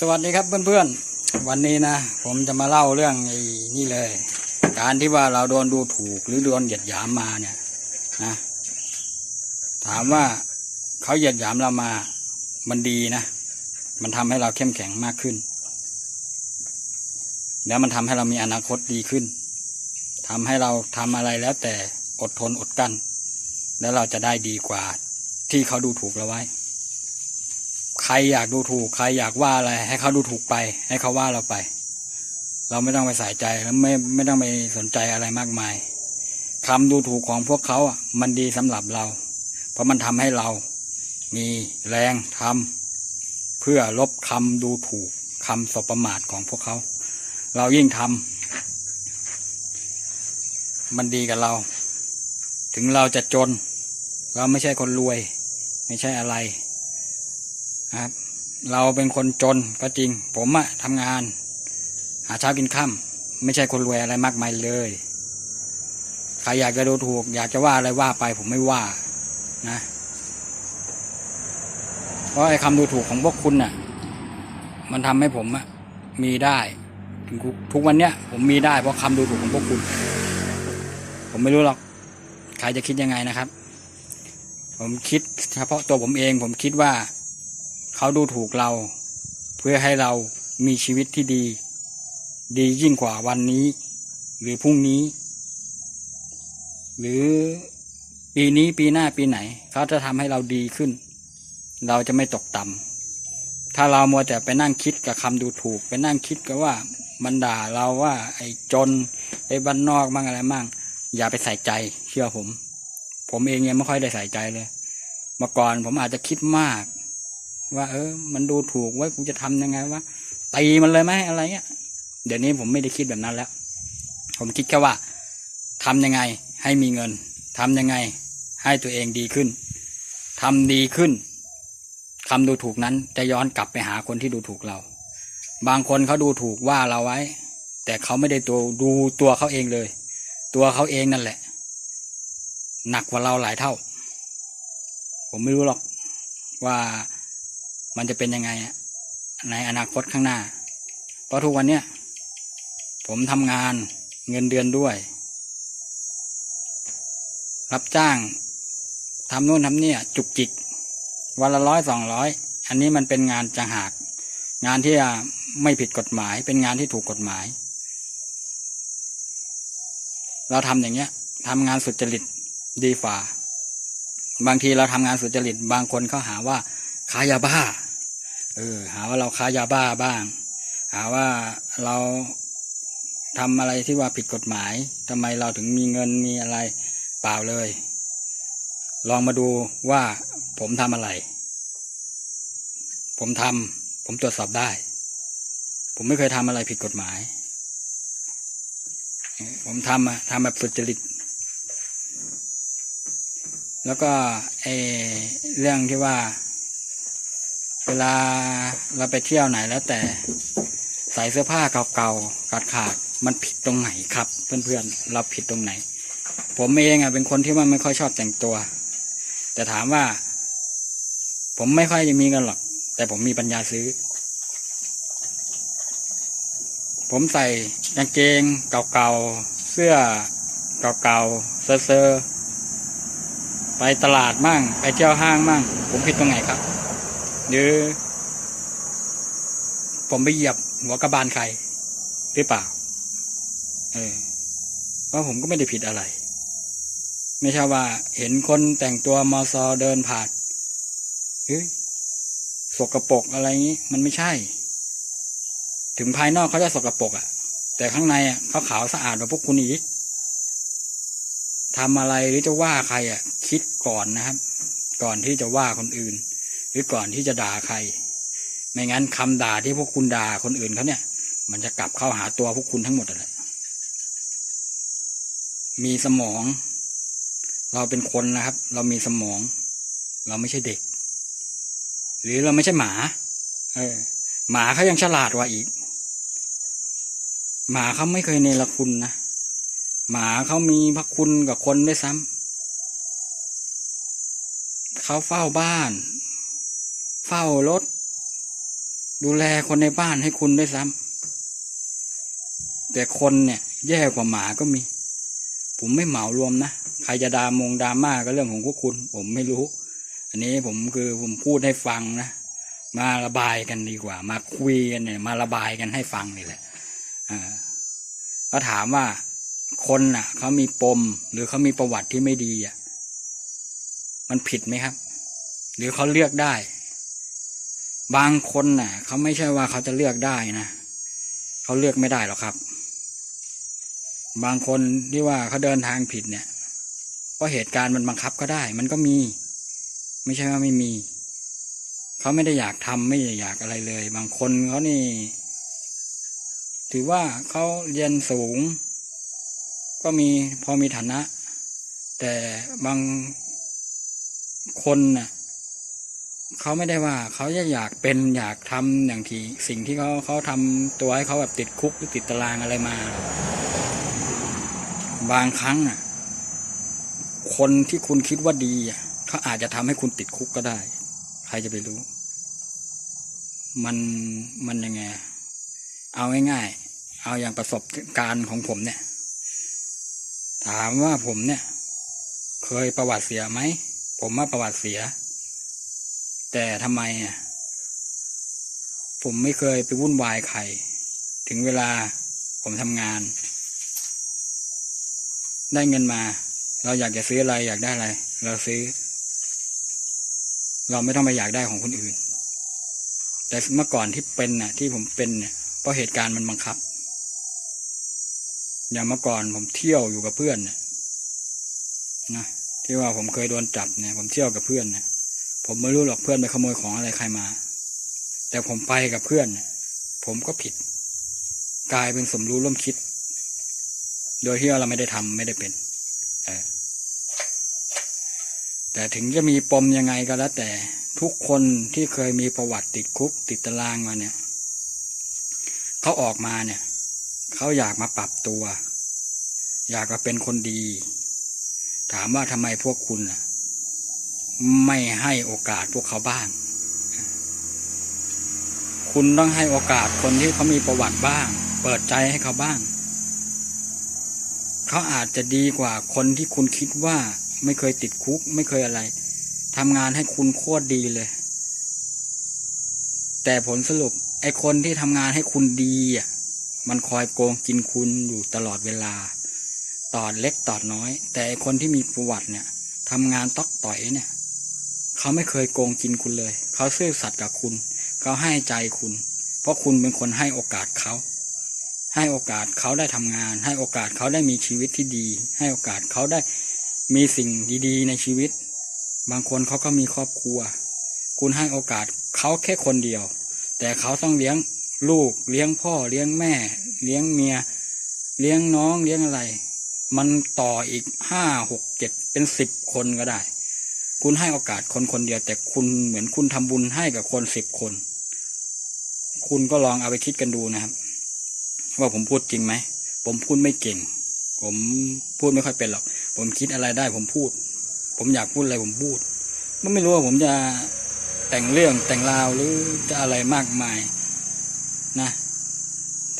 สวัสดีครับเพื่อนๆ วันนี้นะ ผมจะมาเล่าเรื่องไอ้นี่เลย การที่ว่าเราโดนดูถูกหรือโดนเหยียดหยามมาเนี่ยนะ ถามว่าเขาเหยียดหยามเรามา มันดีนะ มันทำให้เราเข้มแข็งมากขึ้น แล้วมันทำให้เรามีอนาคตดีขึ้นทำให้เราทำอะไรแล้วแต่อดทนอดกั้น แล้วเราจะได้ดีกว่าที่เขาดูถูกเราไว้ ใครอยากดูถูก ใครอยากว่าอะไร ให้เขาดูถูกไป ให้เขาว่าเราไป เราไม่ต้องไปใส่ใจแล้วไม่ไม่ต้องไปสนใจอะไรมากมายคำดูถูกของพวกเขาอะมันดีสำหรับเรา เพราะมันทำให้เรา มีแรงทำเพื่อลบคำดูถูกคำสบประมาทของพวกเขา เรายิ่งทำมันดีกับเรา ถึงเราจะจน เราไม่ใช่คนรวย ไม่ใช่อะไร นะครับเราเป็นคนจนก็จริง ผมอะทำงาน หาเช้ากินค่ำไม่ใช่คนรวยอะไรมากมายเลย ใครอยากจะดูถูก อยากจะว่าอะไรว่าไป ผมไม่ว่านะเพราะไอ้คำดูถูกของพวกคุณน่ะ มันทำให้ผมอะมีได้ถึงทุกวันเนี้ยผมมีได้เพราะคำดูถูกของพวกคุณ ผมไม่รู้หรอก ใครจะคิดยังไงนะครับ ผมคิดเฉพาะตัวผมเอง ผมคิดว่า เขาดูถูกเรา เพื่อให้เรามีชีวิตที่ดี ดียิ่งกว่าวันนี้ หรือพรุ่งนี้ หรือปีนี้ปีหน้าปีไหน เขาจะทำให้เราดีขึ้น เราจะไม่ตกต่ำถ้าเรามัวแต่ไปนั่งคิดกับคำดูถูก ไปนั่งคิดกับว่ามันด่าเราว่า ไอ้จนไอ้บ้านนอกมั่งอะไรมั่งอย่าไปใส่ใจเชื่อผม ผมเองยังไม่ค่อยได้ใส่ใจเลย เมื่อก่อนผมอาจจะคิดมาก ว่า เออ มันดูถูกไว้กูจะทำยังไงวะตีมันเลยไหมอะไรเงี้ยเดี๋ยวนี้ผมไม่ได้คิดแบบนั้นแล้ว ผมคิดแค่ว่าทำยังไงให้มีเงินทำยังไง ให้ตัวเองดีขึ้นทำดีขึ้นคำดูถูกนั้นจะย้อนกลับไปหาคนที่ดูถูกเรา บางคนเขาดูถูกว่าเราไว้ แต่เขาไม่ได้ตัวดูตัวเขาเองเลย ตัวเขาเองนั่นแหละ หนักกว่าเราหลายเท่า ผมไม่รู้หรอกว่า มันจะเป็นยังไงในอนาคตข้างหน้า เพราะทุกวันเนี้ยผมทำงานเงินเดือนด้วย รับจ้างทำนู่นทำนี่จุกจิก วันละร้อยสองร้อยอันนี้มันเป็นงานจังหาก งานที่ไม่ผิดกฎหมาย เป็นงานที่ถูกกฎหมาย เราทำอย่างเงี้ยทำงานสุจริตดีฝ่า บางทีเราทำงานสุจริต บางคนเขาหาว่าค้ายาบ้า เออหาว่าเราค้ายาบ้าบ้าง หาว่าเราทำอะไรที่ว่าผิดกฎหมายทำไมเราถึงมีเงินมีอะไรเปล่าเลย ลองมาดูว่าผมทำอะไร ผมทำผมตรวจสอบได้ ผมไม่เคยทำอะไรผิดกฎหมาย ผมทำอะทำแบบสุจริต แล้วก็ไอเรื่องที่ว่า เวลาเราไปเที่ยวไหนแล้วแต่ใส่เสื้อผ้าเก่าๆขาดขาดๆมันผิดตรงไหนครับ เพื่อนๆเราผิดตรงไหน ผมเองอะเป็นคนที่ว่าไม่ค่อยชอบแต่งตัว แต่ถามว่า ผมไม่ค่อยจะมีเงินหรอก แต่ผมมีปัญญาซื้อ ผมใส่กางเกงเก่าๆเสื้อเก่าๆเซอร์ไปตลาดมั่ง ไปเที่ยวห้างมั่ง ผมผิดตรงไหนครับ หรือ ผมไปเหยียบหัวกระบาลใคร หรือเปล่า เออเพราะผมก็ไม่ได้ผิดอะไร ไม่ใช่ว่า เห็นคนแต่งตัวมอซอเดินผ่านเฮ้ยสกรปรกอะไรงี้ มันไม่ใช่ ถึงภายนอกเขาจะสกรปรกอะ่ะ แต่ข้างในอะเขาขาวสะอาดกว่าพวกคุณอีกทำอะไรหรือจะว่าใครอะ คิดก่อนนะครับ ก่อนที่จะว่าคนอื่น รือก่อนที่จะด่าใคร ไม่งั้นคำด่าที่พวกคุณด่าคนอื่นเขาเนี่ย มันจะกลับเข้าหาตัวพวกคุณทั้งหมดเลยมีสมอง เราเป็นคนนะครับ เรามีสมอง เราไม่ใช่เด็ก หรือเราไม่ใช่หมา เออ หมาเขายังฉลาดกว่าอีก หมาเขาไม่เคยเนรคุณนะหมาเขามีพระคุณกับคนด้วยซ้ำเขาเฝ้าบ้าน เฝ้ารถ ดูแลคนในบ้านให้คุณด้วยซ้ำแต่คนเนี่ย แย่กว่าหมาก็มี ผมไม่เหมารวมนะ ใครจะดามงดาม่าก็เรื่องของพวกคุณ ผมไม่รู้ อันนี้ผมคือผมพูดให้ฟังนะมาระบายกันดีกว่า มาคุยกันเนี่ย มาระบายกันให้ฟังนี่แหละอ่าก็ถามว่าคนน่ะเขามีปม หรือเขามีประวัติที่ไม่ดีอะ มันผิดไหมครับ หรือเขาเลือกได้ บางคนน่ะเขาไม่ใช่ว่าเขาจะเลือกได้นะเขาเลือกไม่ได้หรอกครับ บางคนที่ว่าเขาเดินทางผิดเนี่ยเพราะเหตุการณ์มันบังคับก็ได้ มันก็มี ไม่ใช่ว่าไม่มี เขาไม่ได้อยากทำไม่ได้อยากอะไรเลย บางคนเขานี่ ถือว่าเขาเรียนสูง ก็มีพอมีฐานะ แต่บางคนน่ะ เขาไม่ได้ว่าเขาจะอยากเป็นอยากทำอย่างที่สิ่งที่เขาเขาทำตัวให้เขาแบบติดคุกหรือติดตารางอะไรมา บางครั้งอะ คนที่คุณคิดว่าดีอะเขาอาจจะทำให้คุณติดคุกก็ได้ ใครจะไปรู้ มันมันยังไง เอาง่ายๆเอาอย่างประสบการณ์ของผมเนี่ย ถามว่าผมเนี่ย เคยประวัติเสียไหมผมว่าประวัติเสีย แต่ทำไมอะผมไม่เคยไปวุ่นวายใคร ถึงเวลาผมทำงาน ได้เงินมา เราอยากจะซื้ออะไรอยากได้อะไร เราซื้อ เราไม่ต้องไปอยากได้ของคนอื่น แต่เมื่อก่อนที่เป็นน่ะ ที่ผมเป็นเนี่ยเพราะเหตุการณ์มันบังคับ อย่างเมื่อก่อนผมเที่ยวอยู่กับเพื่อนเนี่ยนะที่ว่าผมเคยโดนจับเนี่ย ผมเที่ยวกับเพื่อนเนี่ย ผมไม่รู้หรอกเพื่อนไปขโมยของอะไรใครมา แต่ผมไปกับเพื่อน ผมก็ผิด กลายเป็นสมรู้ร่วมคิด โดยที่เราไม่ได้ทำไม่ได้เป็นแต่ถึงจะมีปมยังไงก็แล้ว แต่ทุกคนที่เคยมีประวัติติดคุกติดตารางมาเนี่ยเขาออกมาเนี่ยเขาอยากมาปรับตัว อยากมาเป็นคนดี ถามว่าทำไมพวกคุณ่ะ ไม่ให้โอกาสพวกเขาบ้าง คุณต้องให้โอกาสคนที่เขามีประวัติบ้าง เปิดใจให้เขาบ้าง เขาอาจจะดีกว่าคนที่คุณคิดว่าไม่เคยติดคุก ไม่เคยอะไรทำงานให้คุณโคตรดีเลย แต่ผลสรุปไอ้คนที่ทำงานให้คุณดีอะมันคอยโกงกินคุณอยู่ตลอดเวลา ตอดเล็กตอดน้อย แต่ไอ้คนที่มีประวัติเนี่ยทำงานตอกต่อยเนี่ย เขาไม่เคยโกงกินคุณเลย เขาซื่อสัตย์กับคุณ เขาให้ใจคุณ เพราะคุณเป็นคนให้โอกาสเขา ให้โอกาสเขาได้ทำงาน ให้โอกาสเขาได้มีชีวิตที่ดี ให้โอกาสเขาได้มีสิ่งดีๆ ในชีวิต บางคนเขาก็มีครอบครัว คุณให้โอกาสเขาแค่คนเดียว แต่เขาต้องเลี้ยงลูก เลี้ยงพ่อ เลี้ยงแม่ เลี้ยงเมีย เลี้ยงน้อง เลี้ยงอะไร มันต่ออีกห้าหกเจ็ดเป็นสิบคนก็ได้ คุณให้โอกาสคนคนเดียวแต่คุณเหมือนคุณทำบุญให้กับคนสิบคน คุณก็ลองเอาไปคิดกันดูนะครับ ว่าผมพูดจริงไหม ผมพูดไม่เก่ง ผมพูดไม่ค่อยเป็นหรอก ผมคิดอะไรได้ผมพูด ผมอยากพูดอะไรผมพูดมันไม่รู้ว่าผมจะแต่งเรื่องแต่งราวหรือจะอะไรมากมายนะ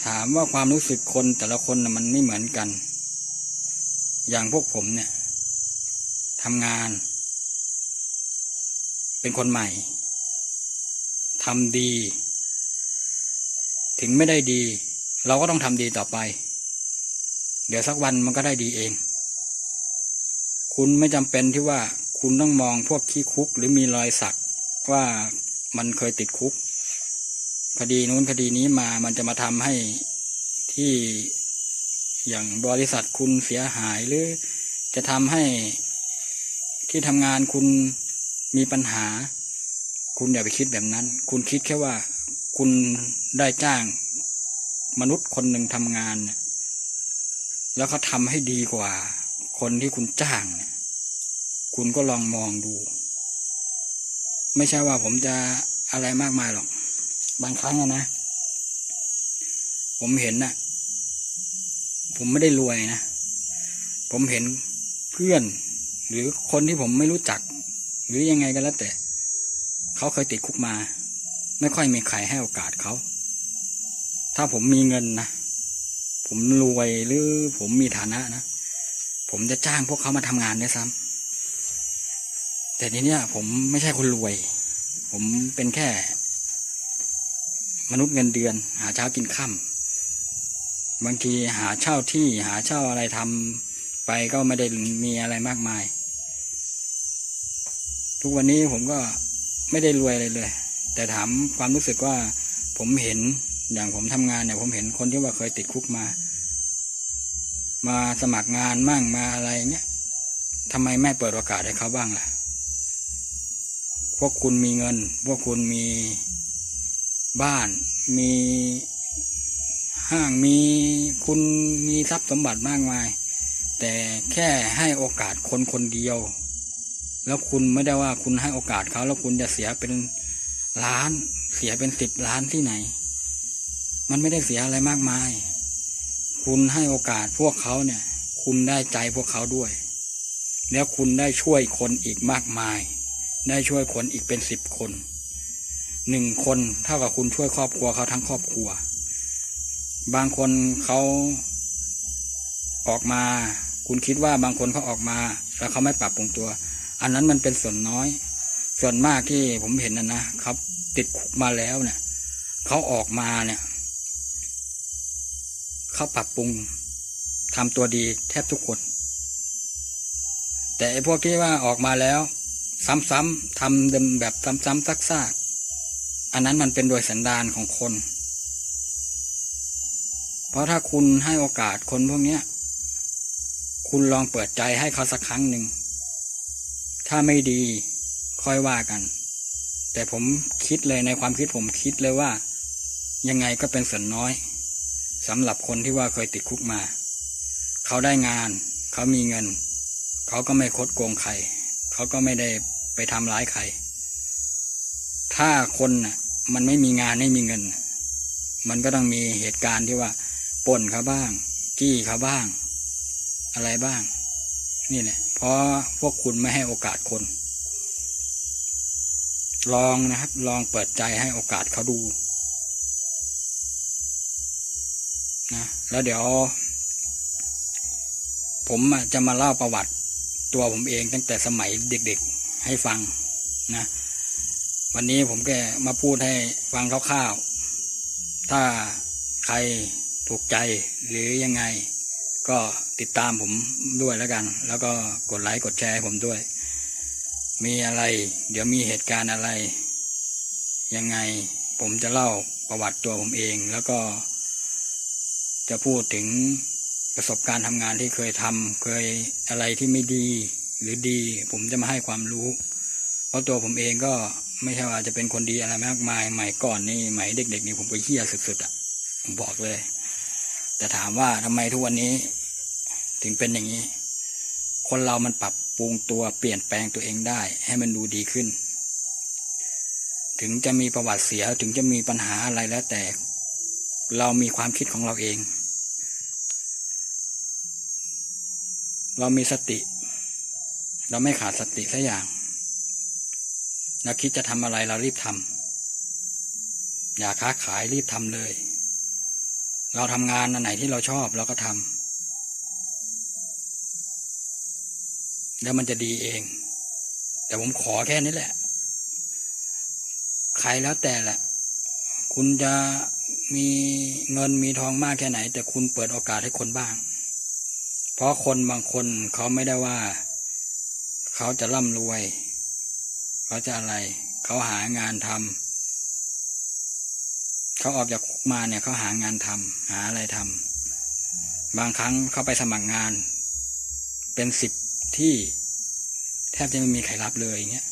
ถามว่าความรู้สึกคนแต่ละคนนะมันไม่เหมือนกัน อย่างพวกผมเนี่ยทำงาน เป็นคนใหม่ทำดี ถึงไม่ได้ดี เราก็ต้องทำดีต่อไป เดี๋ยวสักวันมันก็ได้ดีเอง คุณไม่จำเป็นที่ว่าคุณต้องมองพวกขี้คุกหรือมีรอยสักว่ามันเคยติดคุก คดีนู้นคดีนี้มามันจะมาทำให้ที่อย่างบริษัทคุณเสียหายหรือจะทำให้ที่ทำงานคุณ มีปัญหา คุณอย่าไปคิดแบบนั้น คุณคิดแค่ว่า คุณได้จ้าง มนุษย์คนหนึ่งทำงาน แล้วเขาทำให้ดีกว่า คนที่คุณจ้างเนี่ยคุณก็ลองมองดู ไม่ใช่ว่าผมจะอะไรมากมายหรอก บางครั้งอะนะ ผมเห็นนะผมไม่ได้รวยนะ ผมเห็นเพื่อน หรือคนที่ผมไม่รู้จัก หรือยังไงก็แล้วแต่ เขาเคยติดคุกมา ไม่ค่อยมีใครให้โอกาสเขา ถ้าผมมีเงินนะผมรวยหรือผมมีฐานะนะ ผมจะจ้างพวกเขามาทำงานด้วยซ้ำแต่ทีเนี้ยผมไม่ใช่คนรวย ผมเป็นแค่ มนุษย์เงินเดือน หาเช้ากินค่ำบางทีหาเช่าที่หาเช่าอะไรทำไปก็ไม่ได้มีอะไรมากมาย ทุกวันนี้ผมก็ไม่ได้รวยอะไรเลย แต่ถามความรู้สึกว่าผมเห็นอย่างผมทำงานเนี่ยผมเห็นคนที่ว่าเคยติดคุกมา มาสมัครงานมั่งมาอะไรเงี้ยทำไมไม่เปิดโอกาสให้เขาบ้างล่ะ พวกคุณมีเงิน พวกคุณมีบ้าน มีห้างมีคุณมีทรัพย์สมบัติมากมาย แต่แค่ให้โอกาสคนคนเดียว แล้วคุณไม่ได้ว่าคุณให้โอกาสเขาแล้วคุณจะเสียเป็นล้าน เสียเป็นสิบล้านที่ไหน มันไม่ได้เสียอะไรมากมาย คุณให้โอกาสพวกเขาเนี่ย คุณได้ใจพวกเขาด้วย แล้วคุณได้ช่วยคนอีกมากมาย ได้ช่วยคนอีกเป็นสิบคนหนึ่งคนเท่ากับคุณช่วยครอบครัวเขาทั้งครอบครัว บางคนเขาออกมา คุณคิดว่าบางคนเขาออกมา แล้วเขาไม่ปรับปรุงตัว อันนั้นมันเป็นส่วนน้อย ส่วนมากที่ผมเห็นนะนะครับติดคุกมาแล้วเนี่ยเขาออกมาเนี่ยเขาปรับปรุงทำตัวดีแทบทุกคน แต่ไอ้พวกที่ว่าออกมาแล้ว ซ้ำๆทำเดิมแบบซ้ำๆซักๆอันนั้นมันเป็นโดยสันดานของคน เพราะถ้าคุณให้โอกาสคนพวกเนี้ยคุณลองเปิดใจให้เขาสักครั้งหนึ่ง ถ้าไม่ดีค่อยว่ากัน แต่ผมคิดเลยในความคิดผมคิดเลยว่า ยังไงก็เป็นส่วนน้อยสำหรับคนที่ว่าเคยติดคุกมา เขาได้งาน เขามีเงิน เขาก็ไม่คดโกงใคร เขาก็ไม่ได้ไปทำร้ายใคร ถ้าคนน่ะมันไม่มีงานไม่มีเงิน มันก็ต้องมีเหตุการณ์ที่ว่าปล้นเขาบ้าง จี้เขาบ้าง อะไรบ้าง นี่แหละ เพราะพวกคุณไม่ให้โอกาสคน ลองนะครับ ลองเปิดใจให้โอกาสเขาดูนะแล้วเดี๋ยว ผมจะมาเล่าประวัติตัวผมเองตั้งแต่สมัยเด็กๆให้ฟังนะ วันนี้ผมแค่มาพูดให้ฟังคร่าวๆถ้าใครถูกใจหรือยังไง ก็ติดตามผมด้วยแล้วกัน แล้วก็กดไลค์กดแชร์ให้ผมด้วย มีอะไร เดี๋ยวมีเหตุการณ์อะไร ยังไงผมจะเล่าประวัติตัวผมเอง แล้วก็ จะพูดถึงประสบการณ์ทำงานที่เคยทำเคยอะไรที่ไม่ดีหรือดี ผมจะมาให้ความรู้ เพราะตัวผมเองก็ไม่ใช่ว่าจะเป็นคนดีอะไรมากมายใหม่ก่อนนี่ใหม่เด็กๆนี่ผมไปเฮี้ยสุดๆอะผมบอกเลย แต่ถามว่าทำไมทุกวันนี้ ถึงเป็นอย่างนี้ คนเรามันปรับปรุงตัวเปลี่ยนแปลงตัวเองได้ ให้มันดูดีขึ้น ถึงจะมีประวัติเสียถึงจะมีปัญหาอะไรแล้ว แต่ เรามีความคิดของเราเอง เรามีสติ เราไม่ขาดสติสักอย่างเราคิดจะทำอะไรเรารีบทำอย่าค้าขายรีบทำเลย เราทำงานอันไหนที่เราชอบเราก็ทำแล้วมันจะดีเอง แต่ผมขอแค่นี้แหละ ใครแล้วแต่แหละ คุณจะมีเงินมีทองมากแค่ไหน แต่คุณเปิดโอกาสให้คนบ้าง เพราะคนบางคนเขาไม่ได้ว่า เขาจะร่ำรวย เขาจะอะไร เขาหางานทำ เขาออกจากมาเนี่ยเขาหางานทำหาอะไรทำบางครั้งเขาไปสมัครงาน เป็นสิบที่ แทบจะไม่มีใครรับเลยอย่างเงี้ย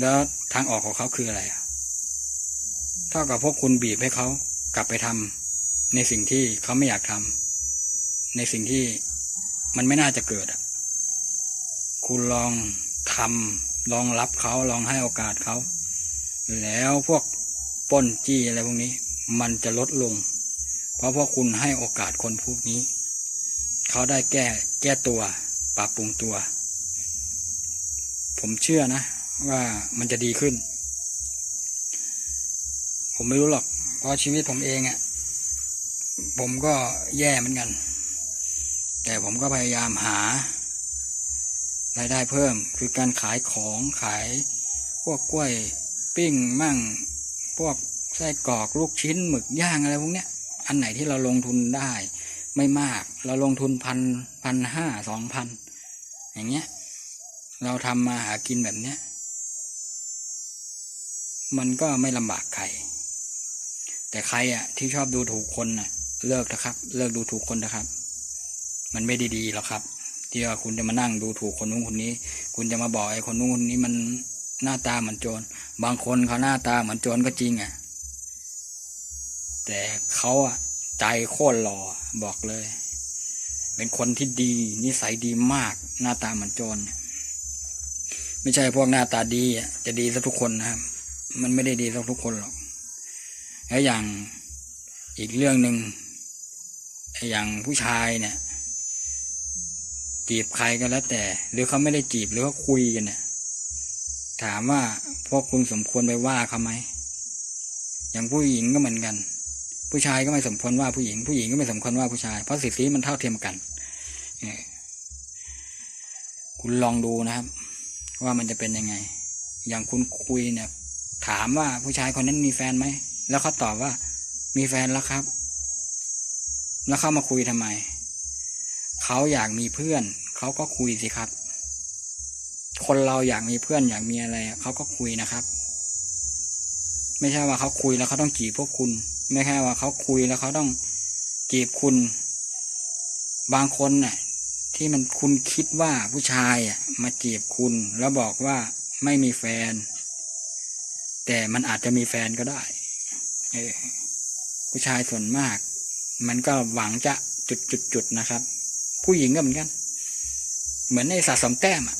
แล้วทางออกของเขาคืออะไรอะเท่ากับพวกคุณบีบให้เขากลับไปทำในสิ่งที่เขาไม่อยากทำในสิ่งที่มันไม่น่าจะเกิดอะ คุณลองทำลองรับเขาลองให้โอกาสเขา แล้วพวก ป้นจี้อะไรพวกนี้ มันจะลดลง เพราะพวกคุณให้โอกาสคนพวกนี้ เขาได้แก้แก้ตัว ปรับปรุงตัว ผมเชื่อนะ ว่ามันจะดีขึ้น ผมไม่รู้หรอก เพราะชีวิตผมเองอะ่ะ ผมก็แย่เหมือนกัน แต่ผมก็พยายามหารายได้เพิ่ม คือการขายของขายพวกกล้วยปิ้งมั่ง พวกไส้กรอกลูกชิ้นหมึกย่างอะไรพวกเนี้ย อันไหนที่เราลงทุนได้ ไม่มากเราลงทุนพันพันห้าสองพันอย่างเงี้ย เราทำมาหากินแบบเนี้ย มันก็ไม่ลำบากใคร แต่ใครอะ ที่ชอบดูถูกคนน่ะ เลิกนะครับ เลิกดูถูกคนนะครับ มันไม่ดีๆหรอกครับ ที่ว่าคุณจะมานั่งดูถูกคนนู้นคนนี้ คุณจะมาบอกไอ้คนนู้นคนนี้มัน หน้าตาเหมือนโจร บางคนเขาหน้าตาเหมือนโจรก็จริงอะ แต่เขาอะใจโคตรหล่อบอกเลย เป็นคนที่ดี นิสัยดีมาก หน้าตาเหมือนโจรไม่ใช่พวกหน้าตาดีอะจะดีซะทุกคนนะครับ มันไม่ได้ดีซะทุกคนหรอกแล้วอย่างอีกเรื่องหนึ่งอย่างผู้ชายเนี่ยจีบใครก็แล้วแต่ หรือเขาไม่ได้จีบหรือเขาคุยกันเนี่ย ถามว่าพวกคุณสมควรไปว่าเขาไหมอย่างผู้หญิงก็เหมือนกัน ผู้ชายก็ไม่สมควรว่าผู้หญิง ผู้หญิงก็ไม่สมควรว่าผู้ชาย เพราะสิทธิมันเท่าเทียมกันเนี่ยคุณลองดูนะครับ ว่ามันจะเป็นยังไง อย่างคุณคุยเนี่ย ถามว่าผู้ชายคนนั้นมีแฟนไหมแล้วเขาตอบว่า มีแฟนแล้วครับ แล้วเข้ามาคุยทำไมเขาอยากมีเพื่อนเขาก็คุยสิครับ คนเราอยากมีเพื่อนอยากมีอะไรเขาก็คุยนะครับ ไม่ใช่ว่าเขาคุยแล้วเขาต้องจีบพวกคุณ ไม่ใช่ว่าเขาคุยแล้วเขาต้องจีบคุณ บางคนน่ะ ที่มันคุณคิดว่าผู้ชายอะมาจีบคุณ แล้วบอกว่าไม่มีแฟน แต่มันอาจจะมีแฟนก็ได้ เออผู้ชายส่วนมาก มันก็หวังจะจุดจุดจุดนะครับ ผู้หญิงก็เหมือนกัน เหมือนในสะสมแต้มอะ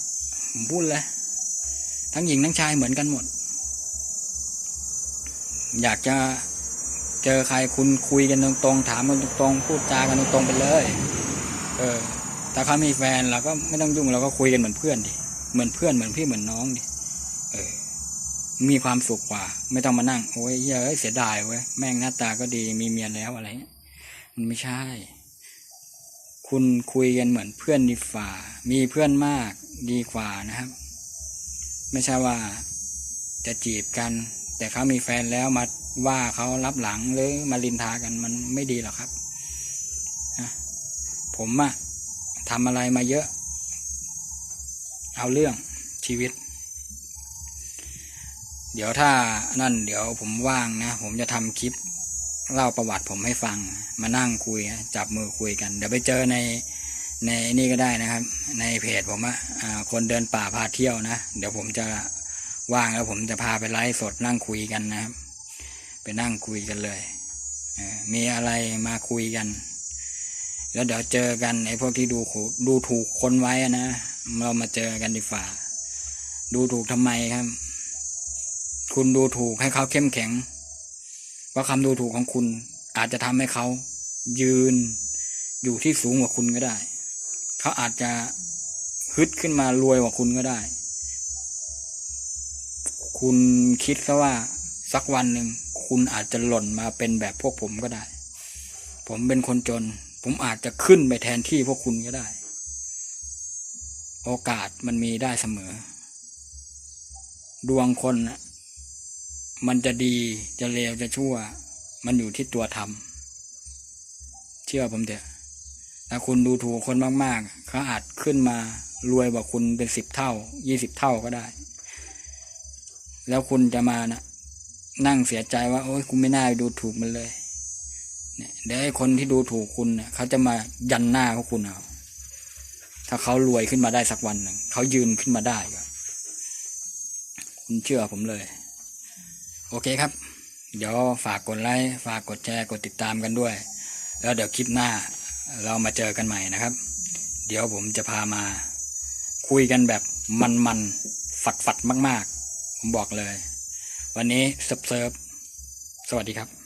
ผมพูดเลย ทั้งหญิงทั้งชายเหมือนกันหมด อยากจะเจอใครคุณคุยกันตรงๆ ถามกันตรงๆ พูดจากันตรงๆ ไปเลย เออ ถ้าเขามีแฟนเราก็ไม่ต้องยุ่งเราก็คุยกันเหมือนเพื่อนดิ เหมือนเพื่อนเหมือนพี่เหมือนน้องดิ เออ มีความสุขกว่า ไม่ต้องมานั่งโอ้ยเยเอ้เสียดายเว้ย แม่งหน้าตาก็ดี มีเมียแล้วอะไรมันไม่ใช่ คุณคุยกันเหมือนเพื่อนดีฝ่า มีเพื่อนมากดีกว่านะครับ ไม่ใช่ว่าจะจีบกัน แต่เขามีแฟนแล้วมาว่าเขารับหลังหรือมาลินทากันมันไม่ดีหรอกครับ ผมอะทำอะไรมาเยอะ เอาเรื่องชีวิต เดี๋ยวถ้านั่นเดี๋ยวผมว่างนะ ผมจะทำคลิป เล่าประวัติผมให้ฟัง มานั่งคุย จับมือคุยกัน เดี๋ยวไปเจอในในนี่ก็ได้นะครับ ในเพจผมอะอ่าคนเดินป่าพาเที่ยวนะ เดี๋ยวผมจะว่างแล้วผมจะพาไปไลฟ์สดนั่งคุยกันนะครับ ไปนั่งคุยกันเลยมีอะไรมาคุยกัน แล้วเดี๋ยวเจอกันไอ้พวกที่ดูดูถูกคนไว้นะเรามาเจอกันดีฝ่า ดูถูกทำไมครับ คุณดูถูกให้เขาเข้มแข็ง เพราะคำดูถูกของคุณอาจจะทำให้เขายืนอยู่ที่สูงกว่าคุณก็ได้ เขาอาจจะฮึดขึ้นมารวยกว่าคุณก็ได้ คุณคิดซะว่าสักวันหนึ่งคุณอาจจะหล่นมาเป็นแบบพวกผมก็ได้ ผมเป็นคนจน ผมอาจจะขึ้นไปแทนที่พวกคุณก็ได้ โอกาสมันมีได้เสมอ ดวงคนนะ มันจะดีจะเลวจะชั่ว มันอยู่ที่ตัวทำเชื่อผมเถอะถ้าคุณดูถูกคนมากๆเขาอาจขึ้นมารวยกว่าคุณเป็นสิบเท่ายี่สิบเท่าก็ได้ แล้วคุณจะมานะนั่งเสียใจว่า โอ้ยคุณไม่น่าดูถูกมันเลยเนี่ยเดี๋ยวไอ้คนที่ดูถูกคุณเนี่ยเขาจะมายันหน้าพวกคุณเอาถ้าเขารวยขึ้นมาได้สักวันหนึ่งเขายืนขึ้นมาได้ก็คุณเชื่อผมเลย โอเคครับ เดี๋ยวฝากกดไลค์ฝากกดแชร์กดติดตามกันด้วย แล้วเดี๋ยวคลิปหน้าเรามาเจอกันใหม่นะครับ เดี๋ยวผมจะพามา คุยกันแบบมันๆฝัดๆมาก ๆ ผมบอกเลย วันนี้เซิร์ฟสวัสดีครับ